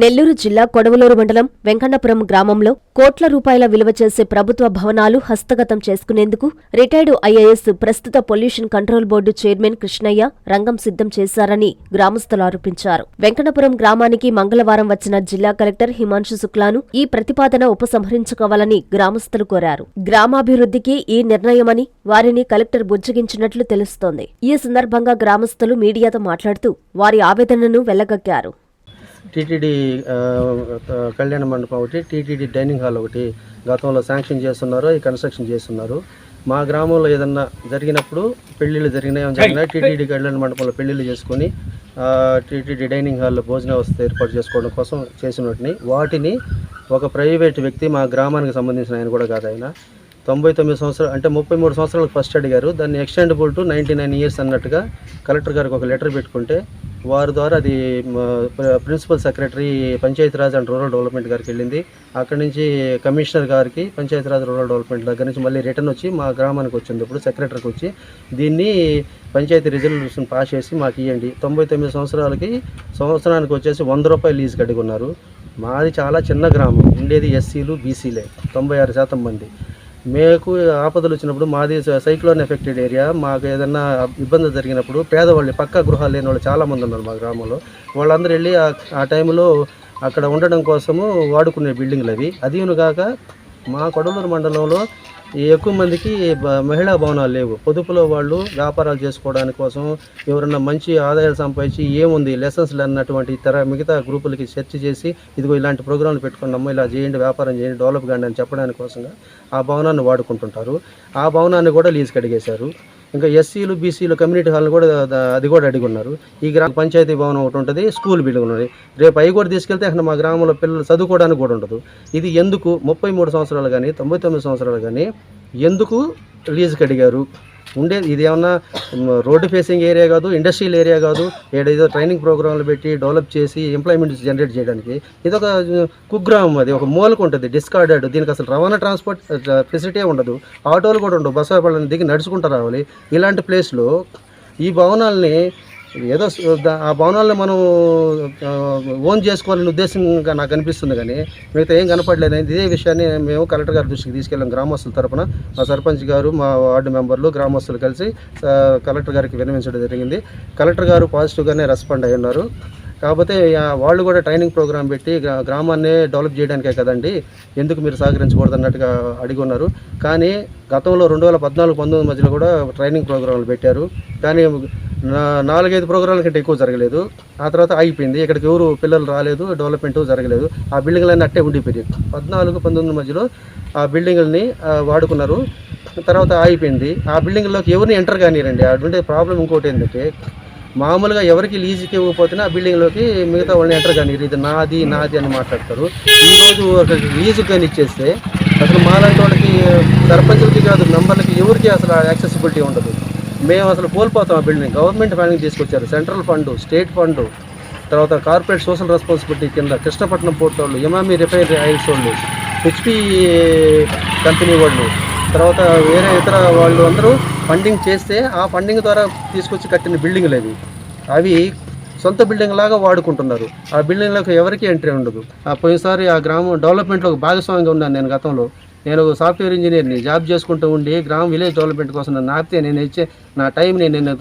నెల్లూరు జిల్లా కొడవలూరు మండలం వెంకన్నపురం గ్రామంలో కోట్ల రూపాయల విలువ చేసే ప్రభుత్వ భవనాలు హస్తగతం చేసుకునేందుకు రిటైర్డు ఐఏఎస్ ప్రస్తుత pollution control board chairman Krishnaiah రంగం సిద్ధం చేశారని గ్రామస్తులు ఆరోపించారు. వెంకన్నపురం గ్రామానికి మంగళవారం వచ్చిన జిల్లా కలెక్టర్ హిమాంశు శుక్లాను ఈ ప్రతిపాదన ఉపసంహరించుకోవాలని గ్రామస్తులు కోరారు. గ్రామాభివృద్ధికి ఈ నిర్ణయమని వారిని కలెక్టర్ బుజ్జగించినట్లు తెలుస్తోంది. ఈ సందర్భంగా గ్రామస్తులు మీడియాతో మాట్లాడుతూ వారి ఆవేదనను వెళ్ళగక్కారు టీటీడీ కళ్యాణ మండపం ఒకటి టీటీడీ డైనింగ్ హాల్ ఒకటి గతంలో శాంక్షన్ చేస్తున్నారు ఈ కన్స్ట్రక్షన్ చేస్తున్నారు. మా గ్రామంలో ఏదన్నా జరిగినప్పుడు పెళ్ళిళ్ళు జరిగినాయి జరిగినా టీటీడీ కళ్యాణ మండపంలో పెళ్ళిళ్ళు చేసుకొని టీటీడీ డైనింగ్ హాల్లో భోజన వ్యవస్థ ఏర్పాటు చేసుకోవడం కోసం చేసినట్టుని వాటిని ఒక ప్రైవేట్ వ్యక్తి మా గ్రామానికి సంబంధించిన ఆయన కూడా కాదు ఆయన. తొంభై తొమ్మిది సంవత్సరాలు అంటే ముప్పై మూడు సంవత్సరాలకు ఫస్ట్ అడిగారు దాన్ని extendable to ninety nine years అన్నట్టుగా కలెక్టర్ గారికి ఒక లెటర్ పెట్టుకుంటే వారి ద్వారా అది principal secretary Panchayatiraj and rural development గారికి వెళ్ళింది. అక్కడి నుంచి కమిషనర్ గారికి పంచాయతీరాజ్ రూరల్ డెవలప్మెంట్ దగ్గర నుంచి మళ్ళీ రిటర్న్ వచ్చి మా గ్రామానికి వచ్చింది ఇప్పుడు సెక్రటరీకి వచ్చి దీన్ని పంచాయతీ రిజల్యూషన్ పాస్ చేసి మాకు ఇవ్వండి తొంభై తొమ్మిది సంవత్సరాలకి సంవత్సరానికి వచ్చేసి వంద రూపాయలు లీజ్ కడిగి ఉన్నారు మాది చాలా చిన్న గ్రామం ఉండేది ఎస్సీలు బీసీలే తొంభై ఆరు శాతం మంది. మేకు ఆపదలు వచ్చినప్పుడు మాది సైక్లోన్ ఎఫెక్టెడ్ ఏరియా మాకు ఏదన్నా ఇబ్బంది జరిగినప్పుడు పేదవాళ్ళు పక్క గృహాలు లేని వాళ్ళు చాలామంది ఉన్నారు మా గ్రామంలో. వాళ్ళందరూ వెళ్ళి ఆ- టైంలో అక్కడ ఉండడం కోసము వాడుకునే బిల్డింగ్లు అవి. అదిను కాక మా కొడలూరు మండలంలో ఎక్కువ మందికి మహిళా భవనాలు లేవు. పొదుపులో వాళ్ళు వ్యాపారాలు చేసుకోవడానికి కోసం ఎవరన్నా మంచి ఆదాయాలు సంపాదించి ఏముంది లెసన్స్లు అన్నటువంటి ఇతర మిగతా గ్రూపులకి చర్చ చేసి ఇదిగో ఇలాంటి ప్రోగ్రాంలు పెట్టుకున్నాము ఇలా చేయండి వ్యాపారం చేయండి డెవలప్ కాండి అని చెప్పడానికి కోసంగా ఆ భవనాన్ని వాడుకుంటుంటారు. ఆ భవనాన్ని కూడా లీజుకి అడిగేశారు. ఇంకా ఎస్సీలు బీసీలు కమ్యూనిటీ హాల్ కూడా అది కూడా అడిగి ఉన్నారు. ఈ గ్రామ పంచాయతీ భవనం ఒకటి ఉంటుంది స్కూల్ బిల్డింగ్ ఉన్నది. రేపు అవి కూడా తీసుకెళ్తే అక్కడ మా గ్రామంలో పిల్లలు చదువుకోవడానికి కూడా ఉండదు. ఇది ఎందుకు ముప్పై మూడు సంవత్సరాలు కానీ తొంభై తొమ్మిది సంవత్సరాలు కానీ ఎందుకు లీజుకి అడిగారు? ఉండేది ఇది ఏమన్నా రోడ్డు ఫేసింగ్ ఏరియా కాదు ఇండస్ట్రియల్ ఏరియా కాదు ఏడేదో ట్రైనింగ్ ప్రోగ్రాంలు పెట్టి డెవలప్ చేసి ఎంప్లాయ్మెంట్ జనరేట్ చేయడానికి. ఇది ఒక కుగ్రామం అది ఒక మూలకు ఉంటుంది డిస్కార్డెడ్ దీనికి అసలు రవాణా ట్రాన్స్పోర్ట్ ఫెసిలిటీ ఉండదు. ఆటోలు కూడా ఉండవు బస్సు వాళ్ళని దిగి నడుచుకుంటూ రావాలి. ఇలాంటి ప్లేస్లో ఈ భవనాల్ని ఏదో ఆ భవనాలను మనం ఓన్ చేసుకోవాలనే ఉద్దేశంగా నాకు అనిపిస్తుంది కానీ మిగతా ఏం కనపడలేదు. ఇదే విషయాన్ని మేము కలెక్టర్ గారి దృష్టికి తీసుకెళ్ళాం గ్రామస్తుల తరపున. మా సర్పంచ్ గారు మా వార్డు మెంబర్లు గ్రామస్తులు కలిసి కలెక్టర్ గారికి విన్నవించడం జరిగింది. కలెక్టర్ గారు పాజిటివ్గానే రెస్పాండ్ అయి ఉన్నారు. కాకపోతే వాళ్ళు కూడా ట్రైనింగ్ ప్రోగ్రామ్ పెట్టి గ్రామాన్ని డెవలప్ చేయడానికే కదండి ఎందుకు మీరు సహకరించకూడదు అన్నట్టుగా అడిగి ఉన్నారు. కానీ గతంలో రెండు వేల పద్నాలుగు పంతొమ్మిది మధ్యలో కూడా ట్రైనింగ్ ప్రోగ్రాంలు పెట్టారు. కానీ నాలుగైదు ప్రోగ్రాంల కంటే ఎక్కువ జరగలేదు. ఆ తర్వాత ఆగిపోయింది. ఇక్కడికి ఎవరు పిల్లలు రాలేదు డెవలప్మెంట్ జరగలేదు. ఆ బిల్డింగ్లన్నీ అట్టే ఉండిపోయింది పద్నాలుగు పంతొమ్మిది మధ్యలో ఆ బిల్డింగ్లని వాడుకున్నారు. తర్వాత ఆగిపోయింది. ఆ బిల్డింగ్లోకి ఎవరిని ఎంటర్ కానిరండి. అటువంటి ప్రాబ్లం ఇంకోటి ఏంటంటే మామూలుగా ఎవరికి లీజుకి ఇవ్వకపోతేనే ఆ బిల్డింగ్లోకి మిగతా వాళ్ళని ఎంటర్ కానీ ఇది నాది నాది అని మాట్లాడతారు. ఈరోజు ఒక లీజు కానీ ఇచ్చేస్తే అసలు మాలాంటి వాళ్ళకి సర్పంచులకి కాదు మెంబర్లకి ఎవరికి అసలు యాక్సెసిబిలిటీ ఉండదు? మేము అసలు కోల్పోతాం ఆ బిల్డింగ్ గవర్నమెంట్ ఫండింగ్ తీసుకొచ్చారు. సెంట్రల్ ఫండ్ స్టేట్ ఫండ్ తర్వాత కార్పొరేట్ సోషల్ రెస్పాన్సిబిలిటీ కింద కృష్ణపట్నం పోర్ట్ వాళ్ళు ఎమామి రిఫైనరీ ఆయిల్స్ వాళ్ళు హెచ్పి కంపెనీ వాళ్ళు తర్వాత వేరే ఇతర వాళ్ళు అందరూ ఫండింగ్ చేస్తే ఆ ఫండింగ్ ద్వారా తీసుకొచ్చి కట్టిన బిల్డింగ్లు అవి. అవి సొంత బిల్డింగ్ లాగా వాడుకుంటున్నారు. ఆ బిల్డింగ్లకు ఎవరికి ఎంట్రీ ఉండదు. ఆ పోయినసారి ఆ గ్రామం డెవలప్మెంట్లో ఒక భాగస్వామిగా ఉన్నాను నేను గతంలో. నేను సాఫ్ట్వేర్ ఇంజనీర్ని జాబ్ చేసుకుంటూ ఉండి గ్రామ విలేజ్ డెవలప్మెంట్ కోసం నన్ను ఆపితే నేను ఇచ్చే నా టైంని నేను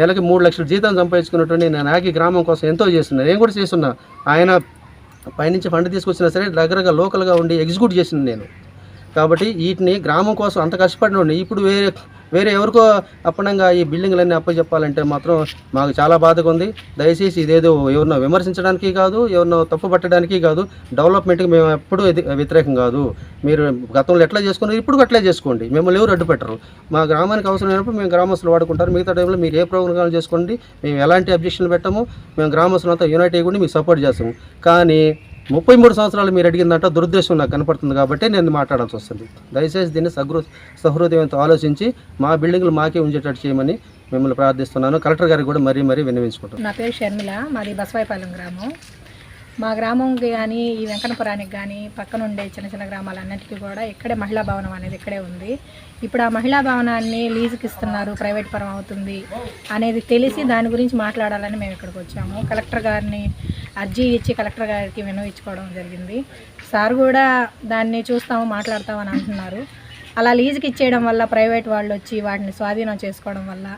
నెలకి మూడు లక్షల జీతం సంపాదించుకున్నటువంటి నేను ఆగి గ్రామం కోసం ఎంతో చేస్తున్నాను నేను కూడా చేస్తున్నా. ఆయన పైనుంచి ఫండ్ తీసుకొచ్చినా సరే దగ్గరగా లోకల్గా ఉండి ఎగ్జిక్యూట్ చేసిన నేను. కాబట్టి వీటిని గ్రామం కోసం అంత కష్టపడిన వాడిని. ఇప్పుడు వేరే వేరే ఎవరికో అప్పనంగా ఈ బిల్డింగ్లన్నీ అప్పచెప్పాలంటే మాత్రం మాకు చాలా బాధగా ఉంది. దయచేసి ఇదేదో ఎవరినో విమర్శించడానికి కాదు ఎవరినో తప్పు పట్టడానికి కాదు డెవలప్మెంట్కి మేము ఎప్పుడూ వ్యతిరేకం కాదు. మీరు గతంలో ఎట్లా చేసుకున్నారు ఇప్పుడు అట్లే చేసుకోండి. మిమ్మల్ని ఎవరు అడ్డు పెట్టరు. మా గ్రామానికి అవసరమైనప్పుడు మేము గ్రామస్తులు వాడుకుంటారు. మిగతా టైంలో మీరు ఏ ప్రోగ్రాం చేసుకోండి మేము ఎలాంటి అబ్జెక్షన్లు పెట్టము మేము గ్రామస్తులంతా యునైట్ అయ్యి కూడా మీకు సపోర్ట్ చేస్తాము. కానీ ముప్పై మూడు సంవత్సరాలు మీరు అడిగిందంట దురుద్దేశం నాకు కనపడుతుంది కాబట్టి నేను మాట్లాడాల్సి వస్తుంది. దయచేసి దీన్ని సహృ సహృదయంతో ఆలోచించి మా బిల్డింగ్లు మాకే ఉంచేటట్టు చేయమని మిమ్మల్ని ప్రార్థిస్తున్నాను. కలెక్టర్ గారికి కూడా మరీ మరీ విన్నవించుకుంటాను నా పేరు షర్మిల మాది బసవాయిపాలెం గ్రామం. మా గ్రామంకి కానీ ఈ వెంకటపురానికి కానీ పక్కన ఉండే చిన్న చిన్న గ్రామాలన్నిటికీ కూడా ఇక్కడే మహిళా భవనం అనేది ఇక్కడే ఉంది. ఇప్పుడు ఆ మహిళా భవనాన్ని లీజుకి ఇస్తున్నారు ప్రైవేట్ పరం అవుతుంది అనేది తెలిసి దాని గురించి మాట్లాడాలని మేము ఇక్కడికి వచ్చాము. కలెక్టర్ గారిని అర్జీ ఇచ్చి కలెక్టర్ గారికి వినవించుకోవడం జరిగింది. సార్ కూడా దాన్ని చూస్తాము మాట్లాడతామని అంటున్నారు. అలా లీజుకి ఇచ్చేయడం వల్ల ప్రైవేట్ వాళ్ళు వచ్చి వాటిని స్వాధీనం చేసుకోవడం వల్ల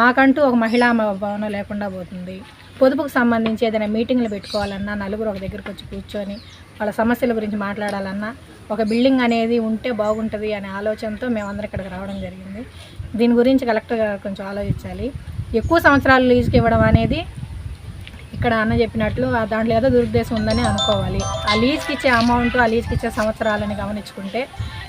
మాకంటూ ఒక మహిళా భవనం లేకుండా పోతుంది. పొదుపుకు సంబంధించి ఏదైనా మీటింగ్లు పెట్టుకోవాలన్నా నలుగురు ఒక దగ్గరికి వచ్చి కూర్చొని వాళ్ళ సమస్యల గురించి మాట్లాడాలన్నా ఒక బిల్డింగ్ అనేది ఉంటే బాగుంటుంది అనే ఆలోచనతో మేమందరం ఇక్కడికి రావడం జరిగింది. దీని గురించి కలెక్టర్ గారు కొంచెం ఆలోచించాలి. ఎక్కువ సంవత్సరాలు లీజుకి ఇవ్వడం అనేది ఇక్కడ అన్న చెప్పినట్లు దాంట్లో ఏదో దురుద్దేశం ఉందని అనుకోవాలి. ఆ లీజ్కి ఇచ్చే అమౌంట్ ఆ లీజ్కి ఇచ్చే సంవత్సరాలని గమనించుకుంటే